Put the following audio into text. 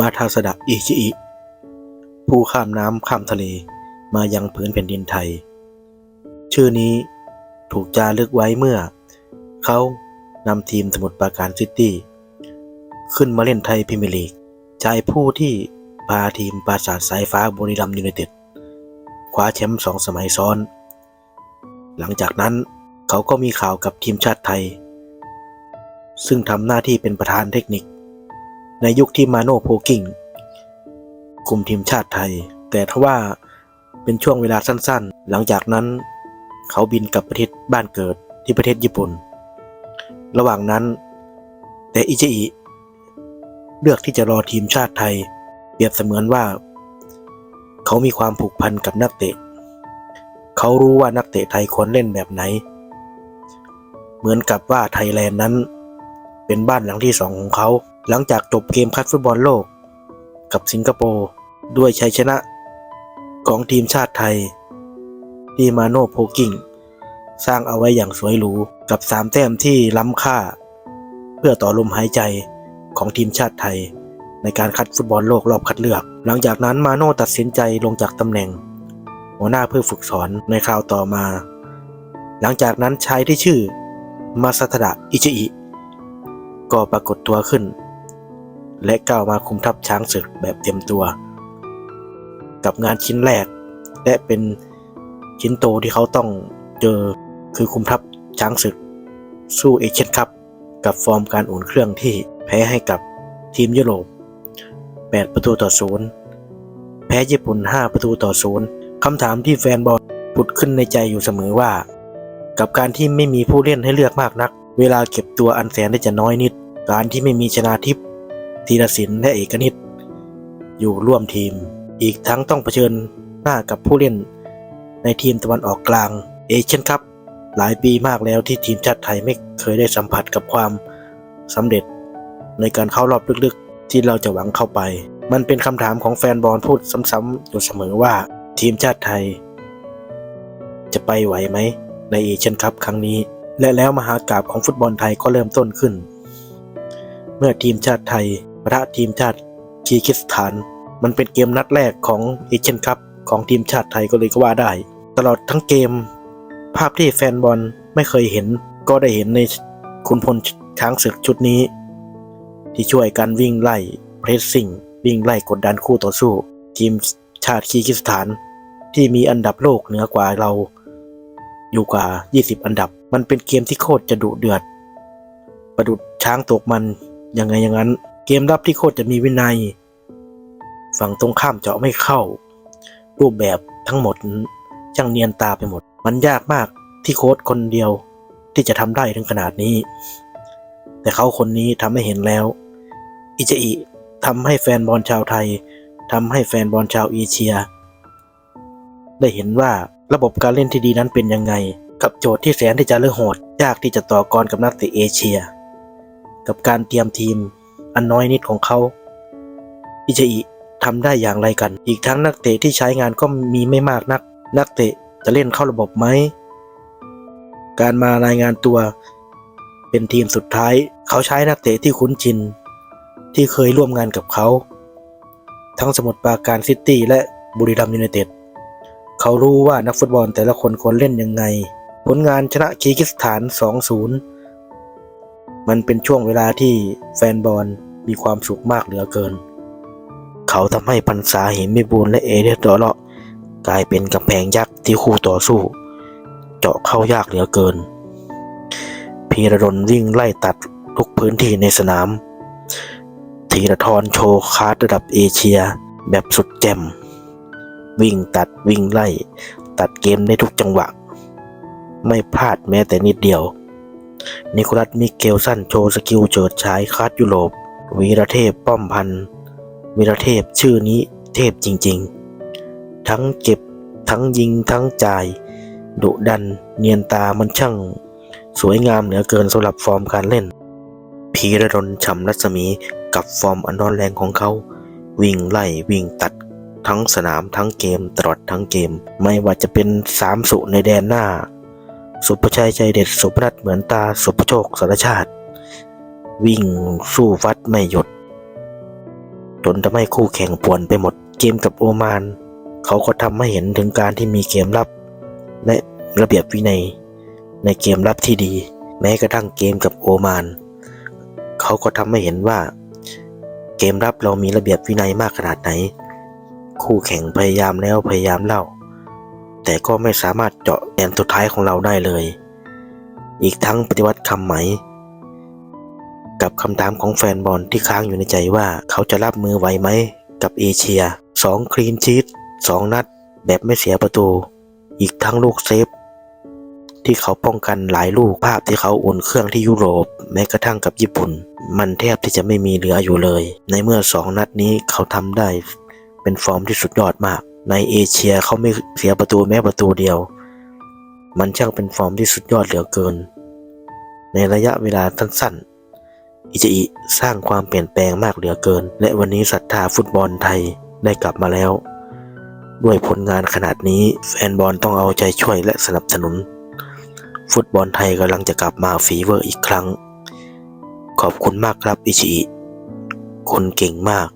มาทาสดะอิชิอิ ผู้ข้ามน้ำข้ามทะเลมายังผืนแผ่นดินไทย ชื่อนี้ถูกจารึกไว้เมื่อ เขานำทีมสมุทรปราการซิตี้ ขึ้นมาเล่นไทยพรีเมียร์ลีกชายผู้ที่พาทีมปราสาทสายฟ้าบุรีรัมย์ยูไนเต็ดคว้าแชมป์สองสมัยซ้อน หลังจากนั้นเขาก็มีข่าวกับทีมชาติไทย ซึ่งทำหน้าที่เป็นประธานเทคนิค ในยุคที่มาโน่โพกิ้งคุมทีมชาติไทย แต่ทว่าเป็นช่วงเวลาสั้นๆ หลังจากนั้น เขาบินกลับประเทศบ้านเกิดที่ประเทศญี่ปุ่น ระหว่างนั้น แต่อิจิอิเลือกที่จะรอทีมชาติไทย เปรียบเสมือนว่า เขามีความผูกพันกับนักเตะ เขารู้ว่านักเตะไทยควรเล่นแบบไหน เหมือนกับว่าไทยแลนด์นั้น เป็นบ้านหลังที่สองของเขา หลังจากจบเกมคัดฟุตบอลโลก กับสิงคโปร์ด้วยชัยชนะของทีมชาติไทยที่มาโน่โพกิ้งสร้างเอาไว้อย่างสวยหรูกับสามแต้มที่ล้ำค่า เพื่อต่อลมหายใจของทีมชาติไทย ในการคัดฟุตบอลโลกรอบคัดเลือก หลังจากนั้นมาโน่ตัดสินใจลงจากตำแหน่ง หัวหน้าเพื่อฝึกสอนในคราวต่อมา หลังจากนั้นชายที่ชื่อมาซาทดะอิจิอิก็ปรากฏตัวขึ้น และก้าวมาคุมทัพช้างศึกแบบเต็มตัว กับงานชิ้นแรก และเป็นชิ้นโตที่เขาต้องเจอคือคุมทัพช้างศึก สู้เอเชียนคัพกับฟอร์มการอุ่นเครื่องที่แพ้ให้กับทีมยุโรป 8 ประตูต่อศูนย์แพ้ญี่ปุ่น 5 ประตูต่อศูนย์คำถามที่แฟนบอลผุดขึ้นในใจอยู่เสมอว่า กับการที่ไม่มีผู้เล่นให้เลือกมากนัก เวลาเก็บตัวอันแสนได้จะน้อยนิด การที่ไม่มีชนาทิพย์ ธีรศิลป์และเอกนิตอยู่ร่วมทีม อีกทั้งต้องเผชิญหน้ากับผู้เล่น ในทีมตะวันออกกลางเอเชียนคัพหลายปีมากแล้วที่ทีมชาติไทยไม่เคยได้สัมผัสกับความสำเร็จ ในการเข้ารอบลึกๆ ที่เราจะหวังเข้าไป มันเป็นคำถามของแฟนบอลพูดซ้ำๆอยู่เสมอว่าทีมชาติไทย จะไปไหวไหมในเอเชียนคัพครั้งนี้ และแล้วมหากาบของฟุตบอลไทยก็เริ่มต้นขึ้น เมื่อทีมชาติไทย ปะทะทีมชาติคีร์กิสถาน มันเป็นเกมนัดแรกของเอเชียนคัพของทีมชาติไทยก็เลยก็ว่าได้ ตลอดทั้งเกม ภาพที่แฟนบอลไม่เคยเห็นก็ได้เห็นในคุณพลช้างศึกชุดนี้ ที่ช่วยกันวิ่งไล่เพรสซิ่ง วิ่งไล่กดดันคู่ต่อสู้ ทีมชาติคีร์กิสถาน ที่มีอันดับโลกเหนือกว่าเรา อยู่กว่า 20 อันดับ มันเป็นเกมที่โคตรจะดุเดือด ประดุดช้างตกมันยังไงอย่างนั้น เกมรับที่โคตรจะมีวินัย ฝั่งตรงข้ามเจาะไม่เข้า รูปแบบทั้งหมดช่างเนียนตาไปหมด มันยากมากที่โค้ชคนเดียวที่จะทำได้ถึงขนาดนี้ แต่เขาคนนี้ทำให้เห็นแล้ว อิจอิทำให้แฟนบอลชาวไทยทำให้แฟนบอลชาวเอเชีย ได้เห็นว่าระบบการเล่นที่ดีนั้นเป็นยังไง กับโจทย์ที่แสนที่จะเลือกโหด ยากที่จะต่อกรกับนักเตะเอเชีย กับการเตรียมทีม อันน้อยนิดของเขา อิจอิทำได้อย่างไรกัน อีกทั้งนักเตะที่ใช้งานก็มีไม่มากนัก นักเตะจะเล่นเข้าระบบไหม การมารายงานตัว เป็นทีมสุดท้าย เขาใช้นักเตะที่คุ้นชิน ที่เคยร่วมงานกับเขา ทั้งสมุทรปราการซิตี้และบุรีรัมย์ยูไนเต็ด เขารู้ว่านักฟุตบอลแต่ละคนควรเล่นยังไง ผลงานชนะคีร์กิสถาน 2-0 มันเป็นช่วงเวลาที่แฟนบอลมีความสุขมากเหลือเกิน เขาทำให้พันษาเหิมมิบูลและเอเดดอเลาะกลายเป็นกำแพงยักษ์ที่คู่ต่อสู้ เจาะเข้ายากเหลือเกิน พีระดนวิ่งไล่ตัดทุกพื้นที่ในสนาม ธีรทรโชว์คลาสระดับเอเชียแบบสุดแจ่ม วิ่งตัดวิ่งไล่ ตัดเกมได้ทุกจังหวะ ไม่พลาดแม้แต่นิดเดียว นิโคลัสมิเกลสันโชว์สกิลเจิดฉายคลาสยุโรป วีรเทพป้อมพันธ์วีรเทพชื่อนี้เทพจริงๆ ทั้งเก็บทั้งยิงทั้งจ่าย ดุดันเนียนตามันช่าง สวยงามเหลือเกินสำหรับฟอร์มการเล่น พีระดนฉ่ำรัศมีกับฟอร์มอันร้อนแรงของเขา วิ่งไล่วิ่งตัดทั้งสนามทั้งเกมตลอดทั้งเกม ไม่ว่าจะเป็นสามสุในแดนหน้า สุภชัยใจเด็ด สุพนัทเหมือนตา สุภโชคสารชาติ วิ่งสู้ฟัดไม่หยุด จนทำให้คู่แข่งป่วนไปหมด เกมกับโอมาน เขาก็ทำให้เห็นถึงการที่มีเกมรับ และระเบียบวินัย ในเกมรับที่ดี แม้กระทั่งเกมกับโอมาน เขาก็ทำให้เห็นว่า เกมรับเรามีระเบียบวินัยมากขนาดไหน คู่แข่งพยายามแล้วพยายามเล่า แต่ก็ไม่สามารถเจาะแดนสุดท้ายของเราได้เลย อีกทั้งปฏิวัติคำไหม กับคำถามของแฟนบอลที่ค้างอยู่ในใจว่าเขาจะรับมือไหวไหมกับเอเชียสองคลีนชีตสองนัดแบบไม่เสียประตู อีกทั้งลูกเซฟ ที่เขาป้องกันหลายลูกภาพที่เขาอุ่นเครื่องที่ยุโรป แม้กระทั่งกับญี่ปุ่น มันแทบที่จะไม่มีเหลืออยู่เลย ในเมื่อสองนัดนี้เขาทำได้เป็นฟอร์มที่สุดยอดมาก ในเอเชียเขาไม่เสียประตูแม้ประตูเดียว มันช่างเป็นฟอร์มที่สุดยอดเหลือเกิน ในระยะเวลาสั้นๆ อิจิอิสร้างความเปลี่ยนแปลงมากเหลือเกิน และวันนี้ศรัทธาฟุตบอลไทยได้กลับมาแล้ว ด้วยผลงานขนาดนี้แฟนบอลต้องเอาใจช่วยและสนับสนุน ฟุตบอลไทยกำลังจะกลับมาฟีเวอร์อีกครั้ง ขอบคุณมากครับอิจิอิคุณเก่งมาก